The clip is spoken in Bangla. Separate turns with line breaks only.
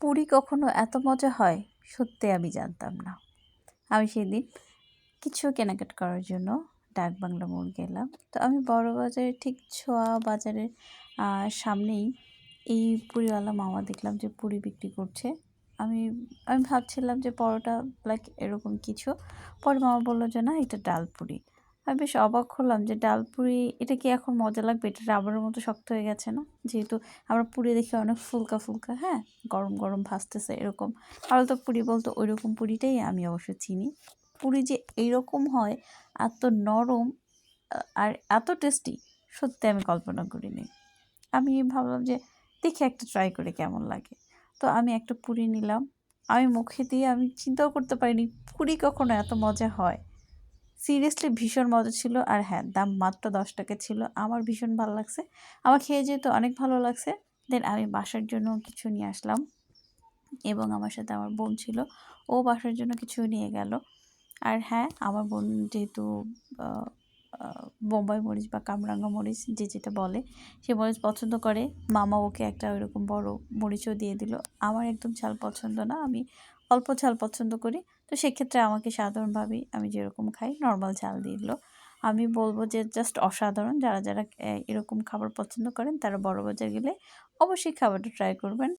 পুরি কখনো এত মজা হয়? সত্যি আমি জানতাম না। আমি সেদিন কিছু কেনাকাটা করার জন্য ডাক বাংলা মোড় গেলাম। তো আমি বড় বাজারের ঠিক ছোঁয়া বাজারের সামনেই এই পুরীওয়ালা মামা দেখলাম যে পুরি বিক্রি করছে। আমি আমি ভাবছিলাম যে পরোটা লাইক এরকম কিছু। পরে মামা বলল যে, না, এটা ডাল পুরি। আমি বেশ অবাক হলাম যে ডাল পুরি এটা কি এখন মজা লাগবে? এটা রাবারের মতো শক্ত হয়ে গেছে, না? যেহেতু আমরা পুরি দেখি অনেক ফুলকা ফুলকা হ্যাঁ? গরম গরম ভাসতেছে এরকম। আর তো পুরি বলতো ওই রকম পুরিটাই আমি অবশ্য চিনি। পুরি যে এইরকম হয়, এত নরম আর এত টেস্টি সত্যি আমি কল্পনা করিনি। আমি ভাবলাম যে দেখি একটা ট্রাই করে কেমন লাগে। তো আমি একটা পুরি নিলাম। আমি মুখে দিয়ে আমি চিন্তাও করতে পারিনি পুরি কখনো এত মজা হয়। সিরিয়াসলি ভীষণ মজা ছিল। আর হ্যাঁ দাম মাত্র দশ টাকা ছিল। আমার ভীষণ ভালো লাগছে। আমার খেয়ে যেহেতু অনেক ভালো লাগছে দেন আমি বাসার জন্য কিছু নিয়ে আসলাম। এবং আমার সাথে আমার বোন ছিল। ও বাসার জন্য কিছু নিয়ে গেল। আর হ্যাঁ আমার বোন যেহেতু বোম্বাই মরিচ বা কামরাঙ্গা মরিচ যে যেটা বলে, সে মরিচ পছন্দ করে। মামা ওকে একটা ওইরকম বড় মরিচও দিয়ে দিল। আমার একদম ঝাল পছন্দ না, আমি অল্প ঝাল পছন্দ করি। তো সেক্ষেত্রে আমাকে সাধারণভাবেই আমি যেরকম খাই নর্মাল ঝাল দিল। আমি বলব যে জাস্ট অসাধারণ। যারা যারা এরকম খাবার পছন্দ করেন, তারা বড় বাজার গেলে অবশ্যই খাবারটা ট্রাই করবেন।